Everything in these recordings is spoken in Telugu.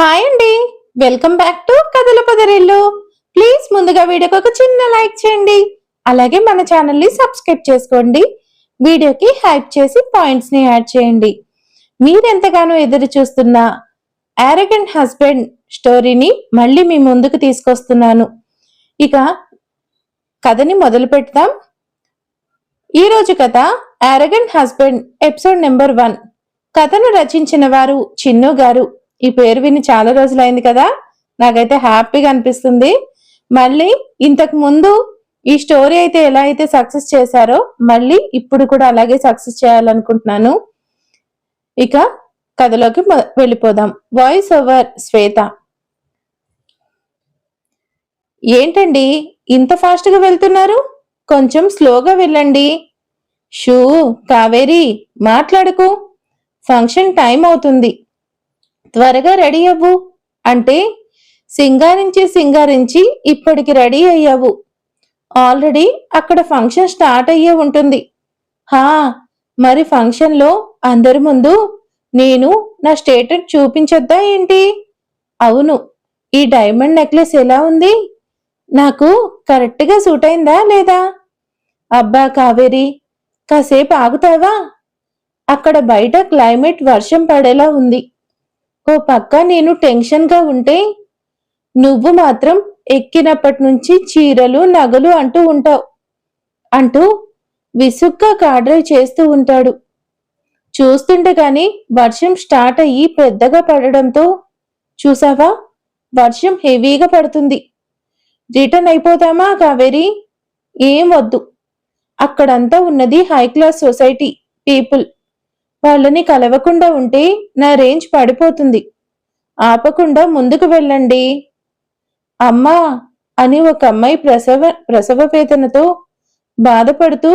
హాయ్ అండి. వెల్కమ్ బ్యాక్ టు కథల పదరిల్లు. ప్లీజ్ ముందుగా వీడియోకి ఒక చిన్న లైక్ చేయండి. అలాగే మన ఛానల్ని సబ్స్క్రైబ్ చేసుకోండి. వీడియోకి హైప్ చేసి పాయింట్స్ని యాడ్ చేయండి. మీరెంతగానో ఎదురు చూస్తున్న యారగెంట్ హస్బెండ్ స్టోరీని మళ్ళీ మీ ముందుకు తీసుకొస్తున్నాను. ఇక కథని మొదలు పెడతాం ఈరోజు కథ arrogant husband episode number one కథను రచించిన వారు చిన్ను గారు. ఈ పేరు విని చాలా రోజులైంది కదా? నాకైతే హ్యాపీగా అనిపిస్తుంది. మళ్ళీ ఇంతకు ముందు ఈ స్టోరీ అయితే ఎలా అయితే సక్సెస్ చేశారో మళ్ళీ ఇప్పుడు కూడా అలాగే సక్సెస్ చేయాలనుకుంటున్నాను. ఇక కథలోకి వెళ్ళిపోదాం. Voice over Shweta. ఏంటండి? ఇంత ఫాస్ట్గా వెళ్తున్నారు? కొంచెం స్లోగా వెళ్ళండి. షూ కావేరి మాట్లాడకు. ఫంక్షన్ టైం అవుతుంది. త్వరగా రెడీ అవ్వు. అంటే సింగారించి సింగారించి ఇప్పటికి రెడీ అయ్యావు. ఆల్రెడీ అక్కడ ఫంక్షన్ స్టార్ట్ అయ్యే ఉంటుంది. హా మరి ఫంక్షన్లో అందరి ముందు నేను నా స్టేటస్ చూపించొద్దా ఏంటి? అవును ఈ డైమండ్ నెక్లెస్ ఎలా ఉంది? నాకు కరెక్ట్గా సూట్ అయిందా లేదా? అబ్బా కావేరి కాసేపు ఆగుతావా? అక్కడ బయట క్లైమేట్ వర్షం పడేలా ఉంది. ఓ పక్క నేను టెన్షన్గా ఉంటే నువ్వు మాత్రం ఎక్కినప్పటి నుంచి చీరలు నగలు అంటూ ఉంటావు. అంటూ విసుగ్గా కార్ డ్రైవ్ చేస్తూ ఉంటాడు. చూస్తుంటే కానీ వర్షం స్టార్ట్ అయ్యి పెద్దగా పడడంతో చూసావా? వర్షం హెవీగా పడుతుంది. రిటర్న్ అయిపోతామా కావేరి? ఏం వద్దు. అక్కడంతా ఉన్నది హై క్లాస్ సొసైటీ పీపుల్. వాళ్ళని కలవకుండా ఉంటే నా రేంజ్ పడిపోతుంది. ఆపకుండా ముందుకు వెళ్ళండి. అమ్మా! అని ఒక అమ్మాయి ప్రసవ ప్రసవ వేదనతో బాధపడుతూ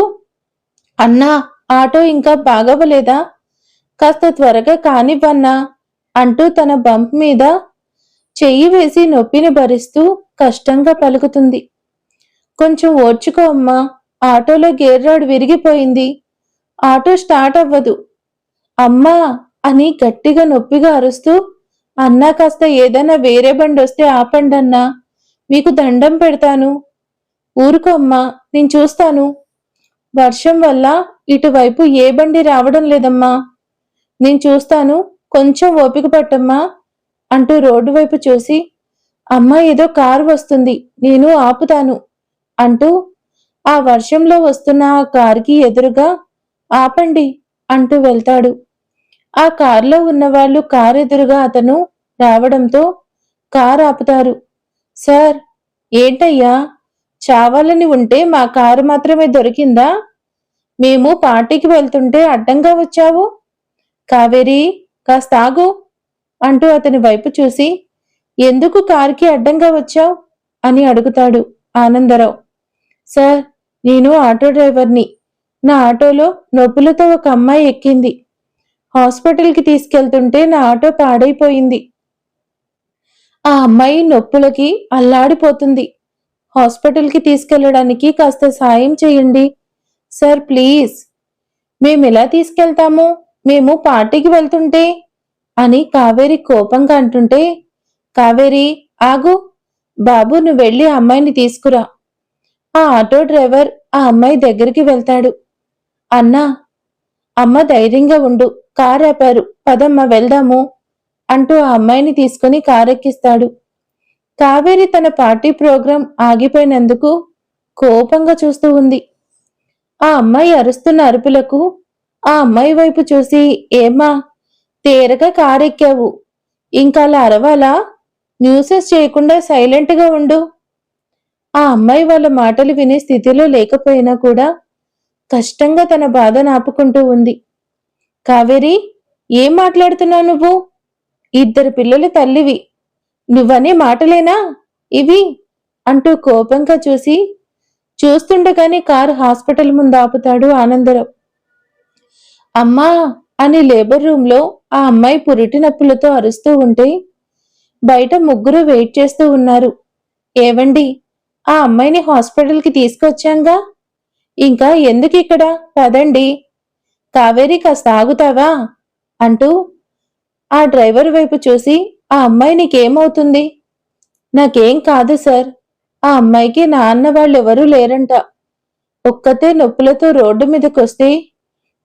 అన్నా ఆటో ఇంకా బాగవ్వలేదా? కాస్త త్వరగా కానివ్వన్నా అంటూ తన బంప్ మీద చెయ్యి వేసి నొప్పిని భరిస్తూ కష్టంగా పలుకుతుంది. కొంచెం ఓర్చుకో అమ్మా ఆటోలో గేర్ రాడ్ విరిగిపోయింది. ఆటో స్టార్ట్ అవ్వదు. అమ్మా అని గట్టిగా నొప్పిగా అరుస్తూ అన్నా కాస్త ఏదైనా వేరే బండి వస్తే ఆపండి అన్నా. మీకు దండం పెడతాను. ఊరుకో అమ్మా నేను చూస్తాను. వర్షం వల్ల ఇటువైపు ఏ బండి రావడం లేదమ్మా. నేను చూస్తాను కొంచెం ఓపిక పట్టమ్మా అంటూ రోడ్డు వైపు చూసి అమ్మ ఏదో కారు వస్తుంది నేను ఆపుతాను అంటూ ఆ వర్షంలో వస్తున్న ఆ కారుకి ఎదురుగా ఆపండి. అంటూ వెళ్తాడు. ఆ కారులో ఉన్నవాళ్ళు కారు ఎదురుగా అతను రావడంతో కారు ఆపుతారు. సార్ ఏంటయ్యా? చావాలని ఉంటే మా కారు మాత్రమే దొరికిందా? మేము పార్టీకి వెళ్తుంటే అడ్డంగా వచ్చావు? కావేరి కాస్త ఆగు అంటూ అతని వైపు చూసి ఎందుకు కారుకి అడ్డంగా వచ్చావు? అని అడుగుతాడు ఆనందరావు. సార్ నేను ఆటో డ్రైవర్ని. నా ఆటోలో నొప్పులతో ఒక అమ్మాయి ఎక్కింది. హాస్పిటల్కి తీసుకెళ్తుంటే నా ఆటో పాడైపోయింది. ఆ అమ్మాయి నొప్పులకి అల్లాడిపోతుంది. హాస్పిటల్కి తీసుకెళ్ళడానికి కాస్త సాయం చేయండి. Sir please. మేము ఎలా తీసుకెళ్తాము? మేము పార్టీకి వెళ్తుంటే? అని కావేరి కోపంగా అంటుంటే కావేరి ఆగు. బాబు నువ్వు వెళ్ళి అమ్మాయిని తీసుకురా. ఆ ఆటో డ్రైవర్ ఆ అమ్మాయి దగ్గరికి వెళ్తాడు. అన్నా అమ్మ ధైర్యంగా ఉండు కారు ఆపారు పదమ్మ వెళ్దాము అంటూ ఆ అమ్మాయిని తీసుకుని కారెక్కిస్తాడు. కావేరి తన పార్టీ ప్రోగ్రాం ఆగిపోయినందుకు కోపంగా చూస్తూ ఉంది. ఆ అమ్మాయి అరుస్తున్న అరుపులకు ఆ అమ్మాయి వైపు చూసి ఏమ్మా తేరగా కారెక్కావు. ఇంకా అలా అరవాలా? న్యూసెస్ చేయకుండా సైలెంట్గా ఉండు. ఆ అమ్మాయి వాళ్ళ మాటలు వినే స్థితిలో లేకపోయినా కూడా కష్టంగా తన బాధను ఆపుకుంటూ ఉంది. కావేరి ఏం మాట్లాడుతున్నావు నువ్వు? ఇద్దరు పిల్లల తల్లివి. నువ్వనే మాటలేనా? ఇవి? అంటూ కోపంగా చూసి చూస్తుండగానే కారు హాస్పిటల్ ముందు ఆపుతాడు ఆనందరావు. అమ్మా అని లేబర్ రూమ్లో ఆ అమ్మాయి పురిటి నొప్పులతో అరుస్తూ ఉంటే బయట ముగ్గురు వెయిట్ చేస్తూ ఉన్నారు. ఏవండి ఆ అమ్మాయిని హాస్పిటల్కి తీసుకొచ్చాంగా? ఇంకా ఎందుకు ఇక్కడ పదండి. కావేరి కాస్త ఆగుతావా? అంటూ ఆ డ్రైవర్ వైపు చూసి ఆ అమ్మాయి నీకేమవుతుంది? నాకేం కాదు సార్. ఆ అమ్మాయికి నాన్న వాళ్ళెవరూ లేరంట. ఒక్కతే నొప్పులతో రోడ్డు మీదకొస్తే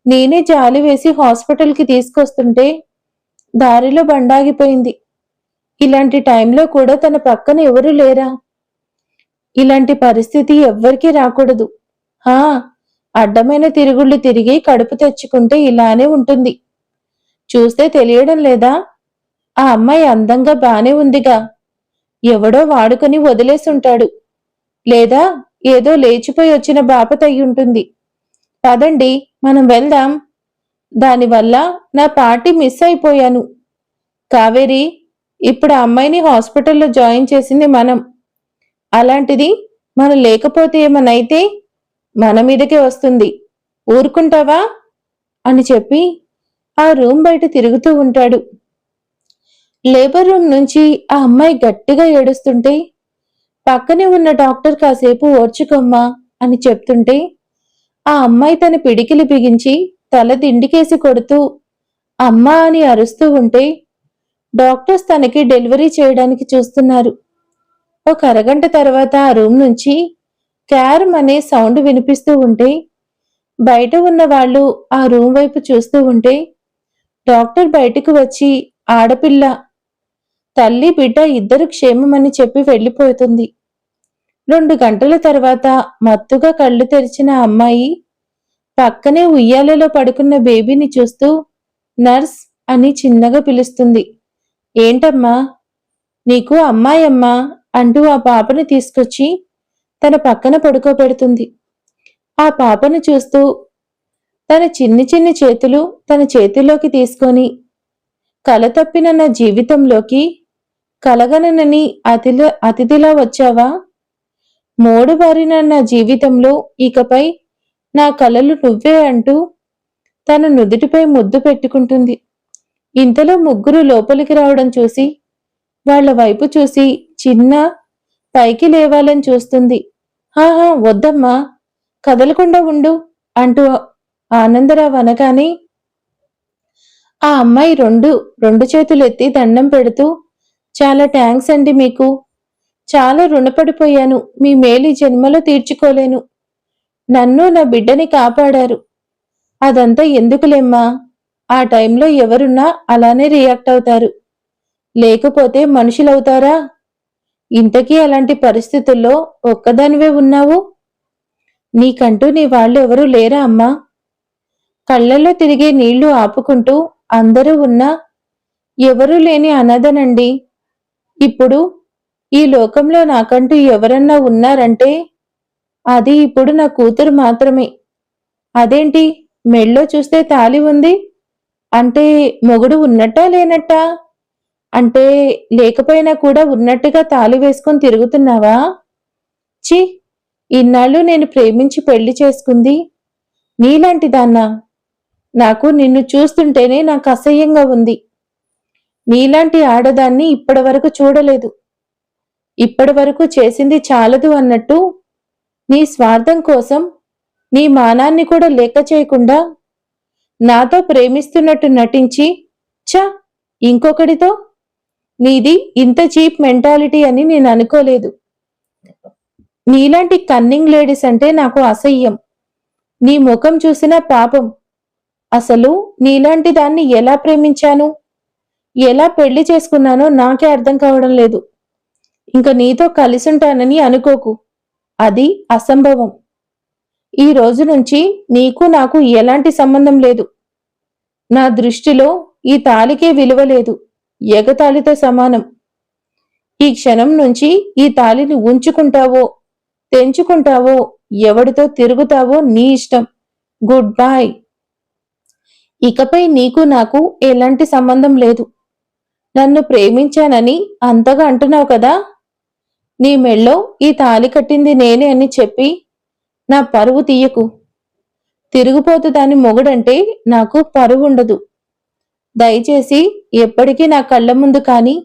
నేనే జాలి వేసి హాస్పిటల్కి తీసుకొస్తుంటే దారిలో బండాగిపోయింది. ఇలాంటి టైంలో కూడా తన పక్కన ఎవరూ లేరా? ఇలాంటి పరిస్థితి ఎవ్వరికీ రాకూడదు. హా అడ్డమైన తిరుగుళ్ళు తిరిగి కడుపు తెచ్చుకుంటే ఇలానే ఉంటుంది. చూస్తే తెలియడం లేదా? ఆ అమ్మాయి అందంగా బానే ఉందిగా. ఎవడో వాడుకొని వదిలేసుంటాడు. లేదా ఏదో లేచిపోయి వచ్చిన బాపతయ్యుంటుంది పదండి మనం వెళ్దాం. దానివల్ల నా పార్టీ మిస్ అయిపోయాను. కావేరి ఇప్పుడు ఆ అమ్మాయిని హాస్పిటల్లో జాయిన్ చేసింది మనం. అలాంటిది మనం లేకపోతే ఏమనైతే? మన మీదకే వస్తుంది. ఊరుకుంటావా? అని చెప్పి ఆ రూమ్ బయట తిరుగుతూ ఉంటాడు. లేబర్ రూమ్ నుంచి ఆ అమ్మాయి గట్టిగా ఏడుస్తుంటే పక్కనే ఉన్న డాక్టర్ కాసేపు ఓర్చుకోమ్మా అని చెప్తుంటే ఆ అమ్మాయి తన పిడికిలి బిగించి తల దిండికేసి కొడుతూ అమ్మా అని అరుస్తూ ఉంటే డాక్టర్స్ తనకి డెలివరీ చేయడానికి చూస్తున్నారు. ఒక అరగంట తర్వాత ఆ రూమ్ నుంచి క్యారమ్ అనే సౌండ్ వినిపిస్తూ ఉంటే బయట ఉన్న వాళ్ళు ఆ రూమ్ వైపు చూస్తూ ఉంటే డాక్టర్ బయటకు వచ్చి ఆడపిల్ల తల్లి బిడ్డ ఇద్దరు క్షేమమని చెప్పి వెళ్ళిపోతుంది. రెండు గంటల తర్వాత మత్తుగా కళ్ళు తెరిచిన అమ్మాయి పక్కనే ఉయ్యాలలో పడుకున్న బేబీని చూస్తూ నర్స్ అని చిన్నగా పిలుస్తుంది. ఏంటమ్మా? నీకు అమ్మాయమ్మా అంటూ ఆ పాపని తీసుకొచ్చి తన పక్కన పడుకోబెడుతుంది. ఆ పాపను చూస్తూ తన చిన్ని చిన్ని చేతులు తన చేతిలోకి తీసుకొని కలతప్పిన నా జీవితంలోకి కలగననని అతిల అతిథిలా వచ్చావా? మూడు నా జీవితంలో ఇకపై నా కలలు నువ్వే అంటూ తన నుదుటిపై ముద్దు పెట్టుకుంటుంది. ఇంతలో ముగ్గురు లోపలికి రావడం చూసి వాళ్ళ వైపు చూసి చిన్న పైకి లేవాలని చూస్తుంది. హాహా వద్దమ్మా కదలకుండా ఉండు అంటూ ఆనందరావు అనగానే ఆ అమ్మాయి రెండు రెండు చేతులు ఎత్తి దండం పెడుతూ చాలా థ్యాంక్స్ అండి మీకు. చాలా రుణపడిపోయాను మీ మేలు జన్మలో తీర్చుకోలేను. నన్ను నా బిడ్డని కాపాడారు. అదంతా ఎందుకులేమ్మా ఆ టైంలో ఎవరున్నా అలానే రియాక్ట్ అవుతారు. లేకపోతే మనుషులవుతారా? ఇంతకీ అలాంటి పరిస్థితుల్లో ఒక్కదానివే ఉన్నావు? నీకంటూ నీ వాళ్ళు ఎవరూ లేరా అమ్మా? కళ్ళల్లో తిరిగే నీళ్ళు ఆపుకుంటూ అందరూ ఉన్నా ఎవరూ లేని అనాథనండి. ఇప్పుడు ఈ లోకంలో నాకంటూ ఎవరన్నా ఉన్నారంటే అది ఇప్పుడు నా కూతురు మాత్రమే. అదేంటి మెళ్ళో చూస్తే తాలి ఉంది? అంటే మొగుడు ఉన్నట్టా లేనట్టా? అంటే లేకపోయినా కూడా ఉన్నట్టుగా తాళి వేసుకొని తిరుగుతున్నావా? చి ఇన్నాళ్ళు నేను ప్రేమించి పెళ్ళి చేసుకుంది. నీలాంటి దాన్నా? నాకు నిన్ను చూస్తుంటేనే నాకు అసహ్యంగా ఉంది. నీలాంటి ఆడదాన్ని ఇప్పటి వరకు చూడలేదు. ఇప్పటి వరకు చేసింది చాలదు అన్నట్టు నీ స్వార్థం కోసం నీ మానాన్ని కూడా లెక్క చేయకుండా నాతో ప్రేమిస్తున్నట్టు నటించి చ ఇంకొకడితో నీది ఇంత చీప్ మెంటాలిటీ అని నేను అనుకోలేదు. నీలాంటి కన్నింగ్ లేడీస్ అంటే నాకు అసహ్యం. నీ ముఖం చూసిన పాపం. అసలు నీలాంటి దాన్ని ఎలా ప్రేమించాను? ఎలా పెళ్ళి చేసుకున్నానో నాకే అర్థం కావడం లేదు. ఇంకా నీతో కలిసుంటానని అనుకోకు. అది అసంభవం. ఈ రోజు నుంచి నీకు నాకు ఎలాంటి సంబంధం లేదు. నా దృష్టిలో ఈ తాలికే విలువ లేదు. ఎగతాళితో సమానం. ఈ క్షణం నుంచి ఈ తాళిని ఉంచుకుంటావో తెంచుకుంటావో ఎవడితో తిరుగుతావో నీ ఇష్టం. గుడ్ బాయ్ ఇకపై నీకు నాకు ఎలాంటి సంబంధం లేదు. నన్ను ప్రేమించానని అంతగా అంటున్నావు కదా? నీ మెళ్ళో ఈ తాలి కట్టింది నేనే అని చెప్పి నా పరువు తీయకు. తిరుగుపోతు దాని మొగుడంటే నాకు పరువు ఉండదు. దయచేసి ఎప్పటికీ నా కళ్ళ ముందు కానీ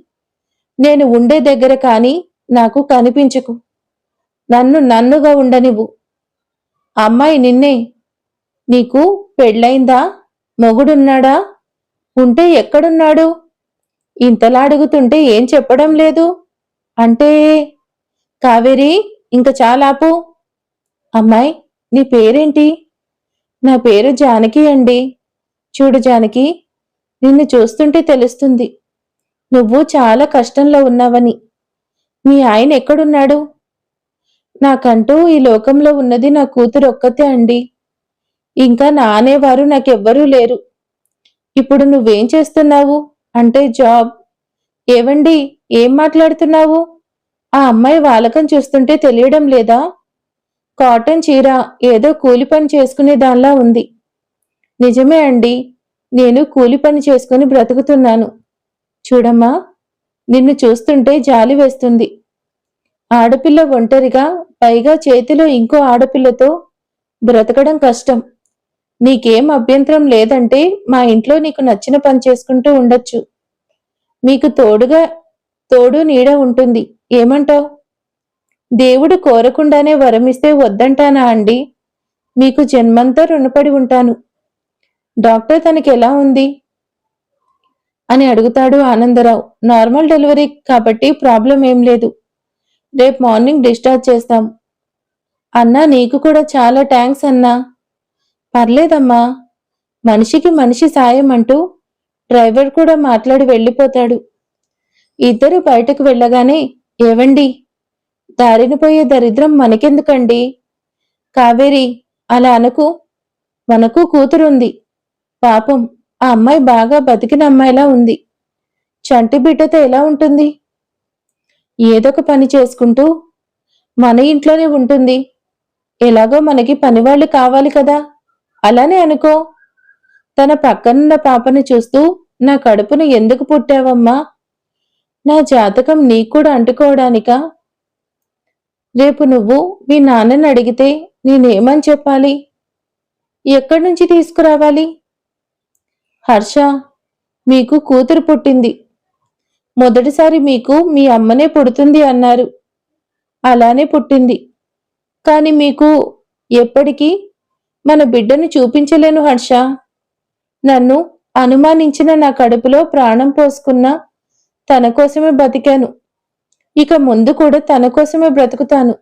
నేను ఉండే దగ్గర కానీ నాకు కనిపించకు. నన్ను నన్నుగా ఉండనివ్వు. అమ్మాయి నిన్నే నీకు పెళ్ళైందా? మొగుడున్నాడా? ఉంటే ఎక్కడున్నాడు? ఇంతలా అడుగుతుంటే ఏం చెప్పడం లేదు? అంటే కావేరి ఇంక చాలాపు. అమ్మాయి నీ పేరేంటి? నా పేరు జానకి అండి. చూడు జానకి నిన్ను చూస్తుంటే తెలుస్తుంది. నువ్వు చాలా కష్టంలో ఉన్నావని. మీ ఆయన ఎక్కడున్నాడు? నాకంటూ ఈ లోకంలో ఉన్నది నా కూతురు ఒక్కతే అండి. ఇంకా నా అనేవారు నాకెవ్వరూ లేరు. ఇప్పుడు నువ్వేం చేస్తున్నావు? అంటే జాబ్. ఏవండి? ఏం మాట్లాడుతున్నావు? ఆ అమ్మాయి వాలకం చూస్తుంటే తెలియడం లేదా? కాటన్ చీర ఏదో కూలి పని చేసుకునే దానిలా ఉంది. నిజమే అండి. నేను కూలి పని చేసుకుని బ్రతుకుతున్నాను. చూడమ్మా నిన్ను చూస్తుంటే జాలి వేస్తుంది. ఆడపిల్ల ఒంటరిగా పైగా చేతిలో ఇంకో ఆడపిల్లతో బ్రతకడం కష్టం. నీకేం అభ్యంతరం లేదంటే మా ఇంట్లో నీకు నచ్చిన పని చేసుకుంటూ ఉండొచ్చు. మీకు తోడుగా తోడు నీడ ఉంటుంది. ఏమంటావ్? దేవుడు కోరకుండానే వరమిస్తే వద్దంటానా అండి? మీకు జన్మంతా రుణపడి ఉంటాను. డాక్టర్ తనకి ఎలా ఉంది? అని అడుగుతాడు ఆనందరావు. నార్మల్ డెలివరీ కాబట్టి ప్రాబ్లం ఏం లేదు. రేపు మార్నింగ్ డిశ్చార్జ్ చేస్తాం. అన్నా నీకు కూడా చాలా థ్యాంక్స్ అన్నా. పర్లేదమ్మా. మనిషికి మనిషి సాయం అంటూ డ్రైవర్ కూడా మాట్లాడి వెళ్ళిపోతాడు. ఇద్దరు బయటకు వెళ్ళగానే ఏవండి? దారిన పోయే దరిద్రం మనకెందుకండి? కావేరి అలా అనకు. మనకు కూతురుంది. పాపం ఆ అమ్మాయి బాగా బతికిన అమ్మాయిలా ఉంది. చంటి బిడ్డతో ఎలా ఉంటుంది? ఏదొక పని చేసుకుంటూ మన ఇంట్లోనే ఉంటుంది. ఎలాగో మనకి పనివాళ్ళు కావాలి కదా. అలానే అనుకో. తన పక్కనున్న పాపని చూస్తూ నా కడుపును ఎందుకు పుట్టావమ్మా? నా జాతకం నీకు కూడా అంటుకోవడానికా? రేపు నువ్వు మీ నాన్నని అడిగితే నేనేమని చెప్పాలి? ఎక్కడి నుంచి తీసుకురావాలి? హర్ష మీకు కూతురు పుట్టింది. మొదటిసారి మీకు మీ అమ్మనే పుడుతుంది అన్నారు. అలానే పుట్టింది. కాని మీకు ఎప్పటికీ మన బిడ్డను చూపించలేను హర్ష. నన్ను అనుమానించిన నా కడుపులో ప్రాణం పోసుకున్న తన కోసమే బతికాను. ఇక ముందు కూడా తన కోసమే బ్రతుకుతాను.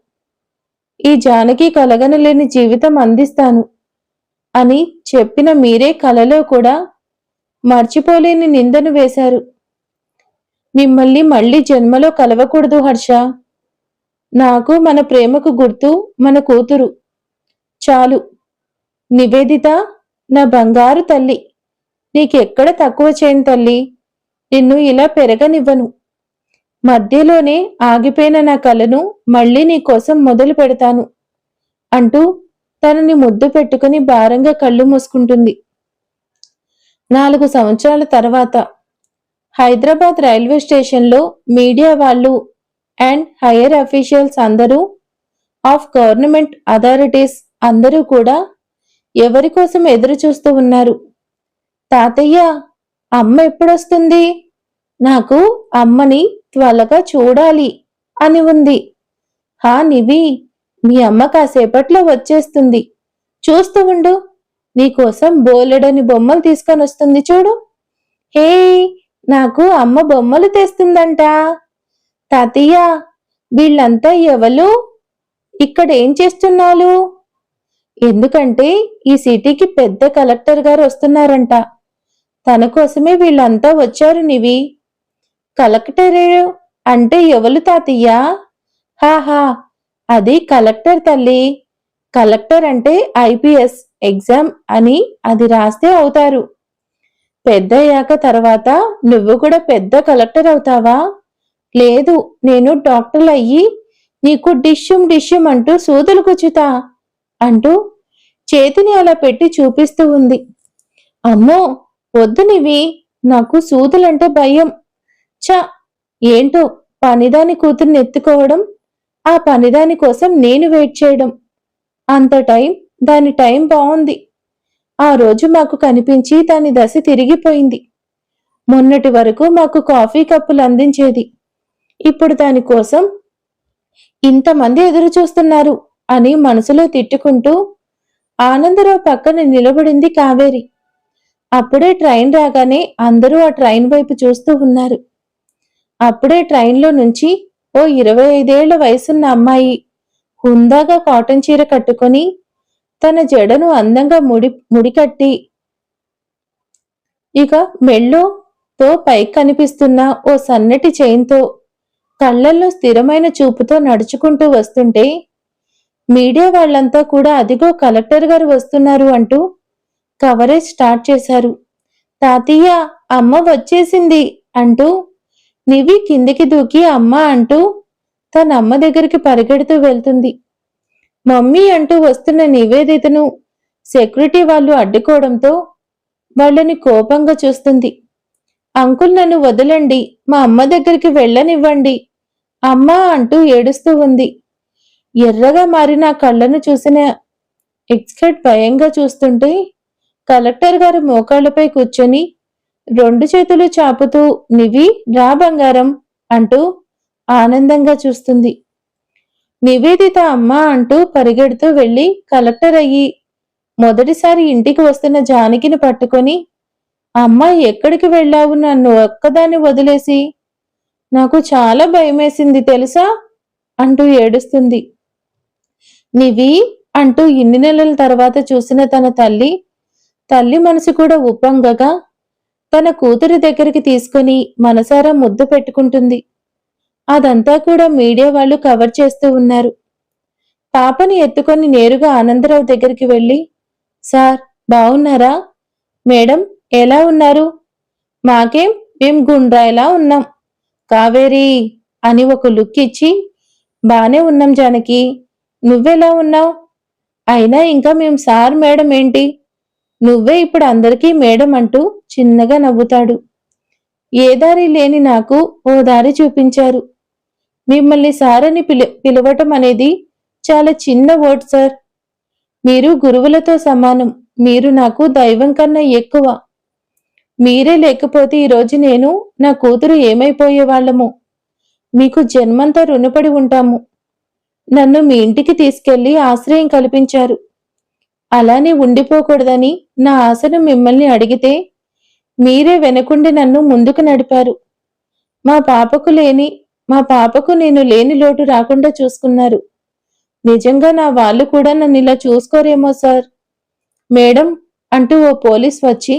ఈ జానకి కలగనలేని జీవితం అందిస్తాను అని చెప్పిన మీరే కలలో కూడా మర్చిపోలేని నిందను వేశారు. మిమ్మల్ని మళ్ళీ జన్మలో కలవకూడదు హర్ష. నాకు మన ప్రేమకు గుర్తు మన కూతురు. చాలు. నివేదిత నా బంగారు తల్లి. నీకెక్కడ తక్కువ చేయను తల్లి. నిన్ను ఇలా పెరగనివ్వను. మధ్యలోనే ఆగిపోయిన నా కలను మళ్ళీ నీ కోసం మొదలు పెడతాను. అంటూ తనని ముద్దు పెట్టుకుని భారంగా కళ్ళు మూసుకుంటుంది. నాలుగు సంవత్సరాల తర్వాత హైదరాబాద్ రైల్వే స్టేషన్లో మీడియా వాళ్ళు అండ్ హైయర్ అఫీషియల్స్ అందరూ ఆఫ్ గవర్నమెంట్ అథారిటీస్ అందరూ కూడా ఎవరి కోసం ఎదురు చూస్తూ ఉన్నారు. తాతయ్య అమ్మ ఎప్పుడొస్తుంది? నాకు అమ్మని త్వరగా చూడాలి అని ఉంది. హా నివి మీ అమ్మ కాసేపట్లో వచ్చేస్తుంది. చూస్తూ ఉండు. నీకోసం బోలెడని బొమ్మలు తీసుకొని వస్తుంది చూడు. హే నాకు అమ్మ బొమ్మలు తెస్తుందంట. తాతయ్య వీళ్ళంతా ఎవలు? ఇక్కడ ఏం చేస్తున్నాలు ఎందుకంటే ఈ సిటీకి పెద్ద కలెక్టర్ గారు వస్తున్నారంట. తన కోసమే వీళ్ళంతా వచ్చారు నివి. కలెక్టర్ అంటే ఎవలు తాతయ్య? హాహా అది కలెక్టర్ తల్లి. కలెక్టర్ అంటే ఐపీఎస్ ఎగ్జామ్ అని అది రాస్తే అవుతారు. పెద్దయ్యాక తర్వాత నువ్వు కూడా పెద్ద కలెక్టర్ అవుతావా? లేదు నేను డాక్టర్ అయ్యి నీకు డిష్యం డిష్యం అంటూ సూదులు గుచ్చుతా అంటూ చేతిని అలా పెట్టి చూపిస్తూ ఉంది. అమ్మో వద్దు నివి నాకు సూదులంటే భయం. చ ఏంటో పనిదాని కూతుర్ని ఎత్తుకోవడం ఆ పనిదాని కోసం నేను వెయిట్ చేయడం. అంత టైం దాని టైం బాగుంది ఆ రోజు మాకు కనిపించి దాని దశ తిరిగిపోయింది. మొన్నటి వరకు మాకు కాఫీ కప్పులు అందించేది. ఇప్పుడు దాని కోసం ఇంతమంది ఎదురు చూస్తున్నారు అని మనసులో తిట్టుకుంటూ ఆనందరావు పక్కన నిలబడింది కావేరి. అప్పుడే ట్రైన్ రాగానే అందరూ ఆ ట్రైన్ వైపు చూస్తూ ఉన్నారు. అప్పుడే ట్రైన్లో నుంచి ఓ ఇరవై ఐదేళ్ళ వయసున్న అమ్మాయి హుందాగా కాటన్ చీర కట్టుకొని తన జడను అందంగా ముడి ముడికట్టి ఇక మెళ్ళోతో పైకి కనిపిస్తున్న ఓ సన్నటి చైన్తో కళ్ళల్లో స్థిరమైన చూపుతో నడుచుకుంటూ వస్తుంటే మీడియా వాళ్ళంతా కూడా అదిగో కలెక్టర్ గారు వస్తున్నారు అంటూ కవరేజ్ స్టార్ట్ చేశారు. తాతయ్య అమ్మ వచ్చేసింది అంటూ నివి కిందికి దూకి అమ్మ అంటూ తన అమ్మ దగ్గరికి పరిగెడుతూ వెళ్తుంది. మమ్మీ అంటూ వస్తున్న నివేదితను సెక్యూరిటీ వాళ్ళు అడ్డుకోవడంతో వాళ్ళని కోపంగా చూస్తుంది. అంకుల్ నన్ను వదలండి మా అమ్మ దగ్గరికి వెళ్ళనివ్వండి అమ్మా అంటూ ఏడుస్తూ ఉంది. ఎర్రగా మారిన కళ్ళను చూసిన ఎక్స్కర్ట్ భయంగా చూస్తుంటే కలెక్టర్ గారు మోకాళ్ళపై కూర్చొని రెండు చేతులు చాపుతూ నివి రా బంగారం అంటూ ఆనందంగా చూస్తుంది. నివేదిత అమ్మ అంటూ పరిగెడుతూ వెళ్ళి కలెక్టర్ అయ్యి మొదటిసారి ఇంటికి వస్తున్న జానకిని పట్టుకొని అమ్మ ఎక్కడికి వెళ్ళావు? నన్ను ఒక్కదాన్ని వదిలేసి. నాకు చాలా భయమేసింది తెలుసా? అంటూ ఏడుస్తుంది. నివి అంటూ ఇన్ని నెలల తర్వాత చూసిన తన తల్లి తల్లి మనసు కూడా ఉప్పొంగగా తన కూతురి దగ్గరికి తీసుకుని మనసారా ముద్దు పెట్టుకుంటుంది. అదంతా కూడా మీడియా వాళ్ళు కవర్ చేస్తూ ఉన్నారు. పాపని ఎత్తుకొని నేరుగా ఆనందరావు దగ్గరికి వెళ్ళి సార్ బాగున్నారా మేడం ఎలా ఉన్నారు? మాకేం మేం గుండ్రాయిలా ఉన్నాం. కావేరి అని ఒక లుక్ ఇచ్చి బానే ఉన్నాం జానకి. నువ్వెలా ఉన్నావు? అయినా ఇంకా మేం సార్ మేడం ఏంటి? నువ్వే ఇప్పుడు అందరికీ మేడం అంటూ చిన్నగా నవ్వుతాడు. ఏ దారి లేని నాకు ఓ దారి చూపించారు. మిమ్మల్ని సార్ అని పిలి పిలవటం అనేది చాలా చిన్న వర్డ్ సార్ మీరు గురువులతో సమానం. మీరు నాకు దైవం కన్నా ఎక్కువ. మీరే లేకపోతే ఈరోజు నేను నా కూతురు ఏమైపోయేవాళ్ళము మీకు జన్మంతా రుణపడి ఉంటాము. నన్ను మీ ఇంటికి తీసుకెళ్ళి ఆశ్రయం కల్పించారు. అలానే ఉండిపోకూడదని నా ఆశను మిమ్మల్ని అడిగితే మీరే వెనకుండి నన్ను ముందుకు నడిపారు. మా పాపకు లేని మా పాపకు నేను లేని లోటు రాకుండా చూసుకున్నారు. నిజంగా నా వాళ్ళు కూడా నన్ను ఇలా చూసుకోరేమో సార్. మేడం అంటూ ఓ పోలీస్ వచ్చి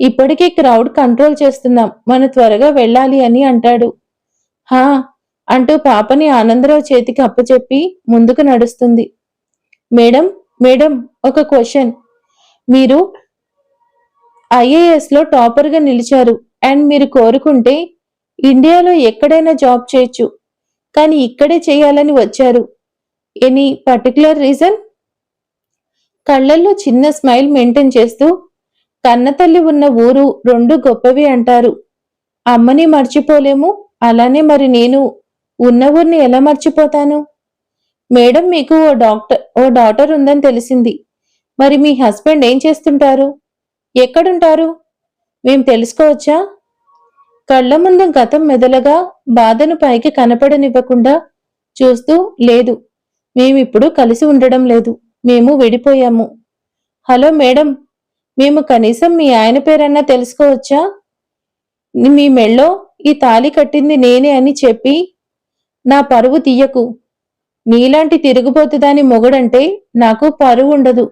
ఇప్పటికే క్రౌడ్ కంట్రోల్ చేస్తున్నాం మనం త్వరగా వెళ్ళాలి అని అంటాడు. హా అంటూ పాపని ఆనందరావు చేతికి అప్పచెప్పి ముందుకు నడుస్తుంది. మేడం మేడం ఒక క్వశ్చన్. మీరు ఐఏఎస్లో నిలిచారు అండ్ మీరు కోరుకుంటే ఇండియాలో ఎక్కడైనా జాబ్ చేయొచ్చు. కానీ ఇక్కడే చేయాలని వచ్చారు. Any particular reason? కళ్ళల్లో చిన్న స్మైల్ మెయింటైన్ చేస్తూ కన్నతల్లి ఉన్న ఊరు రెండు గొప్పవి అంటారు. అమ్మని మర్చిపోలేము అలానే మరి నేను ఉన్న ఊరిని ఎలా మర్చిపోతాను? మేడం మీకు ఓ డాక్టర్ ఓ డాటర్ ఉందని తెలిసింది. మరి మీ హస్బెండ్ ఏం చేస్తుంటారు? ఎక్కడుంటారు? మేం తెలుసుకోవచ్చా? కళ్ళ ముందు గతం మెదలగా బాధను పైకి కనపడనివ్వకుండా చూస్తూ లేదు మేమిప్పుడు కలిసి ఉండడం లేదు మేము విడిపోయాము. హలో మేడం మేము కనీసం మీ ఆయన పేరన్నా తెలుసుకోవచ్చా? మీ మెళ్ళో ఈ తాలి కట్టింది నేనే అని చెప్పి నా పరువు తీయకు. నీలాంటి తిరుగుబోతుదాని మొగుడంటే నాకు పరువు ఉండదు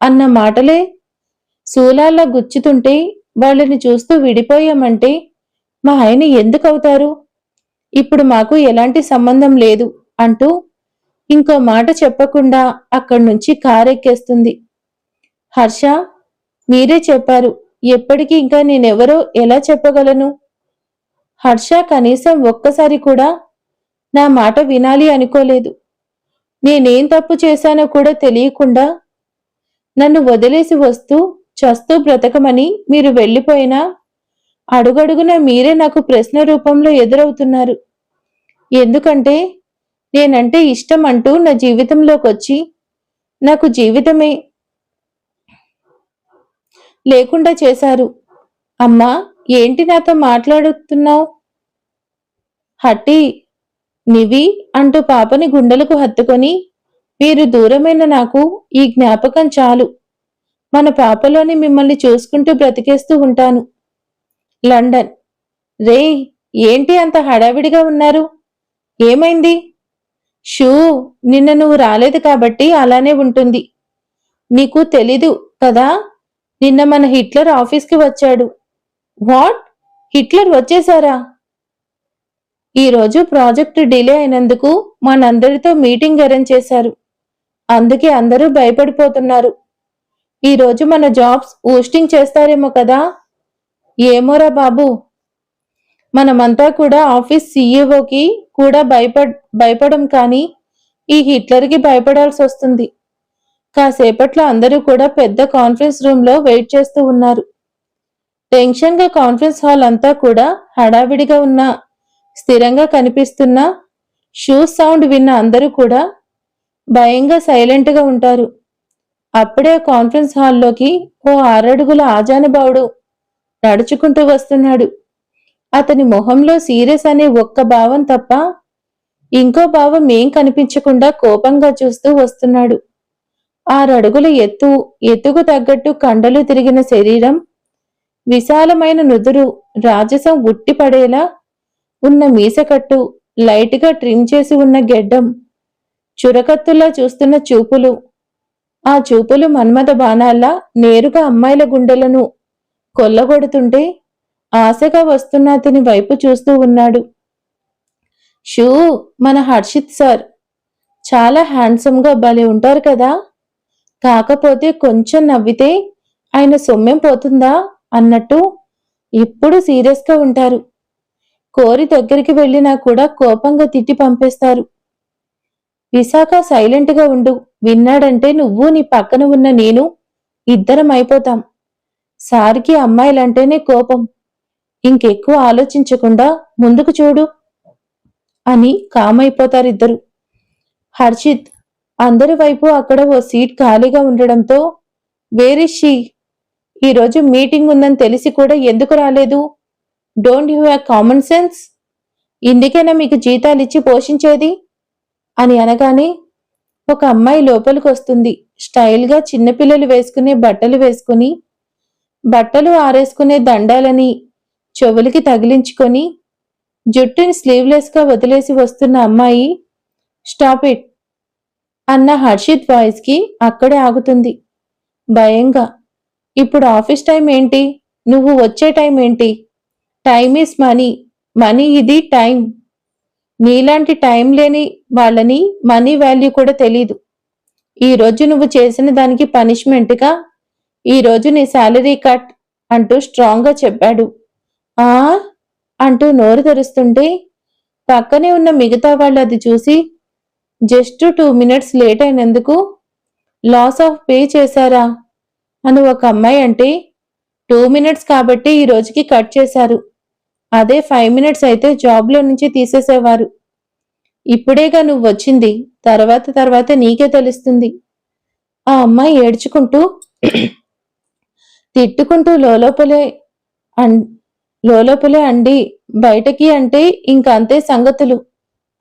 అన్న మాటలే శూలాల్లో గుచ్చుతుంటే వాళ్ళని చూస్తూ విడిపోయామంటే మా ఆయన ఎందుకవుతారు? ఇప్పుడు మాకు ఎలాంటి సంబంధం లేదు అంటూ ఇంకో మాట చెప్పకుండా అక్కడి నుంచి కారెక్కేస్తుంది. హర్ష మీరే చెప్పారు ఎప్పటికీ ఇంకా నేనెవరో ఎలా చెప్పగలను? హర్ష కనీసం ఒక్కసారి కూడా నా మాట వినాలి అనుకోలేదు. నేనేం తప్పు చేశానో కూడా తెలియకుండా నన్ను వదిలేసి వస్తూ చస్తూ బ్రతకమని మీరు వెళ్ళిపోయినా అడుగడుగున మీరే నాకు ప్రశ్న రూపంలో ఎదురవుతున్నారు. ఎందుకంటే నేనంటే ఇష్టం అంటూ నా జీవితంలోకి వచ్చి నాకు జీవితమే లేకుండా చేశారు. అమ్మా ఏంటి నాతో మాట్లాడుతున్నావు? హట్టి నివి అంటూ పాపని గుండెలకు హత్తుకొని మీరు దూరమైన నాకు ఈ జ్ఞాపకం చాలు. మన పాపలోని మిమ్మల్ని చూసుకుంటూ బ్రతికేస్తూ ఉంటాను. లండన్. రే ఏంటి అంత హడావిడిగా ఉన్నారు? ఏమైంది? షూ నిన్న నువ్వు రాలేదు కాబట్టి అలానే ఉంటుంది. నీకు తెలీదు కదా? నిన్న మన హిట్లర్ ఆఫీస్కి వచ్చాడు. వాట్? హిట్లర్ వచ్చేశారా ఈరోజు ప్రాజెక్టు డిలే అయినందుకు మనందరితో మీటింగ్ అరేంజ్ చేశారు. అందుకే అందరూ భయపడిపోతున్నారు. ఈరోజు మన జాబ్స్ ఊస్టింగ్ చేస్తారేమో కదా? ఏమోరా బాబు? మనమంతా కూడా ఆఫీస్ సీఈఓకి కూడా భయపడ్ భయపడం కానీ ఈ హిట్లర్కి భయపడాల్సి వస్తుంది. కాసేపట్లో అందరూ కూడా పెద్ద కాన్ఫరెన్స్ రూమ్లో వెయిట్ చేస్తూ ఉన్నారు. టెన్షన్గా కాన్ఫరెన్స్ హాల్ అంతా కూడా హడావిడిగా ఉన్న స్థిరంగా కనిపిస్తున్న షూ సౌండ్ విన్న అందరూ కూడా భయంగా సైలెంట్గా ఉంటారు. అప్పుడే కాన్ఫరెన్స్ హాల్లోకి ఓ ఆరడుగుల ఆజానుబావుడు నడుచుకుంటూ వస్తున్నాడు. అతని మొహంలో సీరియస్ అనే ఒక్క భావం తప్ప ఇంకో భావం ఏం కనిపించకుండా కోపంగా చూస్తూ వస్తున్నాడు. ఆరడుగుల ఎత్తు ఎత్తుకు తగ్గట్టు కండలు తిరిగిన శరీరం విశాలమైన నుదురు రాజసం ఉట్టిపడేలా ఉన్న మీసకట్టు లైట్గా ట్రిమ్ చేసి ఉన్న గెడ్డం చురకత్తులా చూస్తున్న చూపులు. ఆ చూపులు మన్మథ బాణాల్లా నేరుగా అమ్మాయిల గుండెలను కొల్లగొడుతుంటే ఆశగా వస్తున్న అతని వైపు చూస్తూ ఉన్నాడు. షూ మన హర్షిత్ సార్. చాలా హ్యాండ్సమ్గా భలే ఉంటారు కదా. కాకపోతే కొంచెం నవ్వితే ఆయన సొమ్మెం పోతుందా అన్నట్టు ఎప్పుడు సీరియస్గా ఉంటారు. కోరి దగ్గరికి వెళ్ళినా కూడా కోపంగా తిట్టి పంపేస్తారు. విశాఖ సైలెంట్గా ఉండు. విన్నాడంటే నువ్వు నీ పక్కన ఉన్న నేను ఇద్దరం అయిపోతాం. సారికి అమ్మాయిలంటేనే కోపం. ఇంకెక్కువ ఆలోచించకుండా ముందుకు చూడు అని కామైపోతారిద్దరు. హర్షిత్ అందరి వైపు అక్కడ ఓ సీట్ ఖాళీగా ఉండడంతో వేరిషి ఈరోజు మీటింగ్ ఉందని తెలిసి కూడా ఎందుకు రాలేదు? Don't you have common sense? ఇందుకైనా మీకు జీతాలు ఇచ్చి పోషించేది? అని అనగానే ఒక అమ్మాయి లోపలికి వస్తుంది స్టైల్గా చిన్నపిల్లలు వేసుకునే బట్టలు వేసుకుని బట్టలు ఆరేసుకునే దండాలని చెవులకి తగిలించుకొని జుట్టుని స్లీవ్లెస్గా వదిలేసి వస్తున్న అమ్మాయి స్టాప్ ఇట్ అన్న హర్షిత్ వాయిస్కి అక్కడే ఆగుతుంది. భయంగా ఇప్పుడు ఆఫీస్ టైం ఏంటి? నువ్వు వచ్చే టైం ఏంటి? టైం ఈస్ మనీ మనీ ఇది టైం నీలాంటి టైం లేని వాళ్ళని మనీ వాల్యూ కూడా తెలీదు. ఈ రోజు నువ్వు చేసిన దానికి పనిష్మెంట్గా ఈ రోజు నీ శాలరీ కట్ అంటూ స్ట్రాంగ్గా చెప్పాడు. ఆ? అంటూ నోరు తెరుస్తుంటే పక్కనే ఉన్న మిగతా వాళ్ళు అది చూసి జస్ట్ టూ మినిట్స్ లేట్ అయినందుకు లాస్ ఆఫ్ పే చేశారా? అని ఒక అమ్మాయి అంటే టూ మినిట్స్ కాబట్టి ఈ రోజుకి కట్ చేశారు. అదే ఫైవ్ మినిట్స్ అయితే జాబ్లో నుంచి తీసేసేవారు. ఇప్పుడేగా నువ్వు వచ్చింది. తర్వాత తర్వాత నీకే తెలుస్తుంది. ఆ అమ్మాయి ఏడ్చుకుంటూ తిట్టుకుంటూ లోలోపలే అం లోలోపలే అండి బయటకి అంటే ఇంక అంతే సంగతులు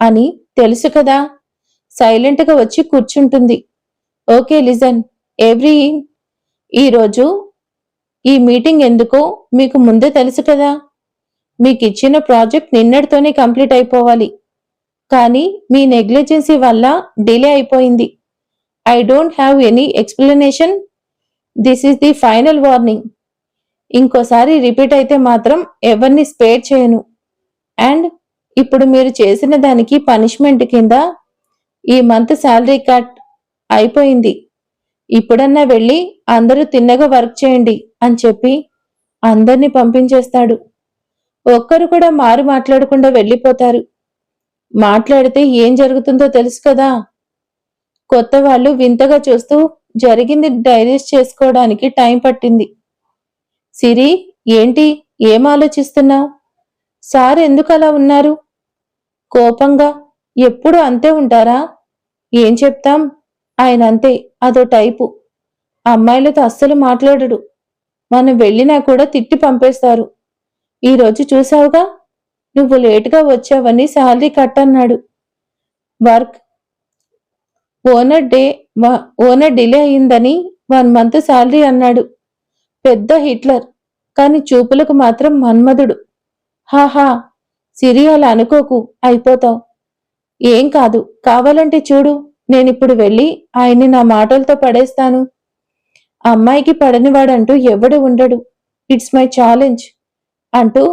అని తెలుసు కదా. సైలెంట్గా వచ్చి కూర్చుంటుంది. ఓకే లిజన్ ఎవ్రీ ఈరోజు ఈ మీటింగ్ ఎందుకో మీకు ముందే తెలుసు కదా. మీకు ఇచ్చిన ప్రాజెక్ట్ నిన్నటితోనే కంప్లీట్ అయిపోవాలి. కానీ మీ నెగ్లిజెన్సీ వల్ల డిలే అయిపోయింది. I don't have any explanation this is the final warning ఇంకోసారి రిపీట్ అయితే మాత్రం ఎవరిని స్పేర్ చేయను. అండ్ ఇప్పుడు మీరు చేసిన దానికి పనిష్మెంట్ కింద ఈ మంత్ శాలరీ కట్ అయిపోయింది. ఇప్పుడన్నా వెళ్ళి అందరూ తిన్నగా వర్క్ చేయండి అని చెప్పి అందరినీ పంపించేస్తాడు. ఒక్కరు కూడా మారు మాట్లాడకుండా వెళ్ళిపోతారు. మాట్లాడితే ఏం జరుగుతుందో తెలుసు కదా? కొత్త వాళ్ళు వింతగా చూస్తూ జరిగింది డైజెస్ట్ చేసుకోవడానికి టైం పట్టింది. సిరి ఏంటి? ఏం ఆలోచిస్తున్నావు? సార్ ఎందుకు అలా ఉన్నారు? కోపంగా ఎప్పుడు అంతే ఉంటారా? ఏం చెప్తాం? ఆయన అంతే అదో టైపు. అమ్మాయిలతో అస్సలు మాట్లాడడు. మనం వెళ్ళినా కూడా తిట్టి పంపేస్తారు. ఈరోజు చూసావుగా? నువ్వు లేటుగా వచ్చావని శాలరీ కట్ అన్నాడు work owner day owner delay అయిందని వన్ మంత్ శాలరీ అన్నాడు. పెద్ద హిట్లర్ కాని చూపులకు మాత్రం మన్మధుడు. హాహా సిరి అలా అనుకోకు అయిపోతావు. ఏం కాదు కావాలంటే చూడు నేనిప్పుడు వెళ్ళి ఆయన్ని నా మాటలతో పడేస్తాను. అమ్మాయికి పడనివాడంటూ ఎవడు ఉండడు. ఇట్స్ మై ఛాలెంజ్ అంటూ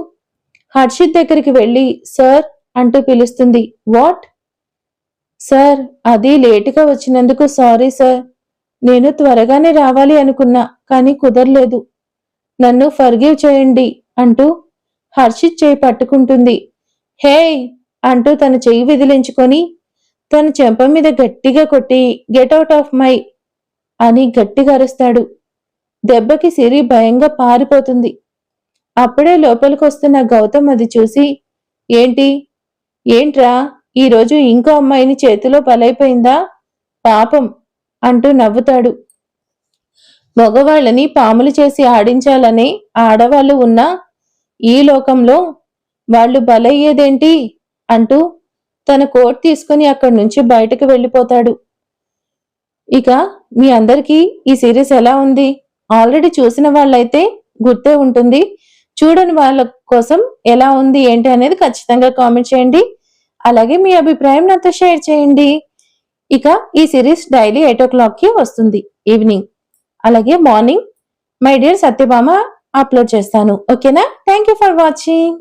హర్షిత్ దగ్గరికి వెళ్ళి సార్ అంటూ పిలుస్తుంది. వాట్? సార్ అది లేటుగా వచ్చినందుకు సారీ సార్. నేను త్వరగానే రావాలి అనుకున్నా కానీ కుదరలేదు. నన్ను ఫర్గివ్ చేయండి అంటూ హర్షిత్ చేయి పట్టుకుంటుంది. హే అంటూ తన చెయ్యి విదిలించుకొని తన చెంప మీద గట్టిగా కొట్టి గెట్ అవుట్ ఆఫ్ మై అని గట్టిగా అరుస్తాడు. దెబ్బకి సిరి భయంగా పారిపోతుంది. అప్పుడే లోపలికి వస్తున్న గౌతమ్ అది చూసి ఏంటి? ఏంట్రా? ఈరోజు ఇంకో అమ్మాయిని చేతిలో బలైపోయిందా? పాపం అంటూ నవ్వుతాడు. మగవాళ్ళని పాములు చేసి ఆడించాలని ఆడవాళ్ళు ఉన్న ఈ లోకంలో వాళ్ళు బలయ్యేదేంటి అంటూ తన కోట్ తీసుకుని అక్కడి నుంచి బయటకు వెళ్ళిపోతాడు. ఇక మీ అందరికీ ఈ సిరీస్ ఎలా ఉంది? ఆల్రెడీ చూసిన వాళ్ళైతే గుర్తే ఉంటుంది. చూడని వాళ్ళ కోసం ఎలా ఉంది ఏంటి అనేది ఖచ్చితంగా కామెంట్ చేయండి. అలాగే మీ అభిప్రాయం నాతో షేర్ చేయండి. ఇక ఈ సిరీస్ డైలీ ఎయిట్ ఓ క్లాక్కి వస్తుంది. ఈవినింగ్. అలాగే morning. My dear Satyabhama upload చేస్తాను. ఓకేనా? Thank you for watching.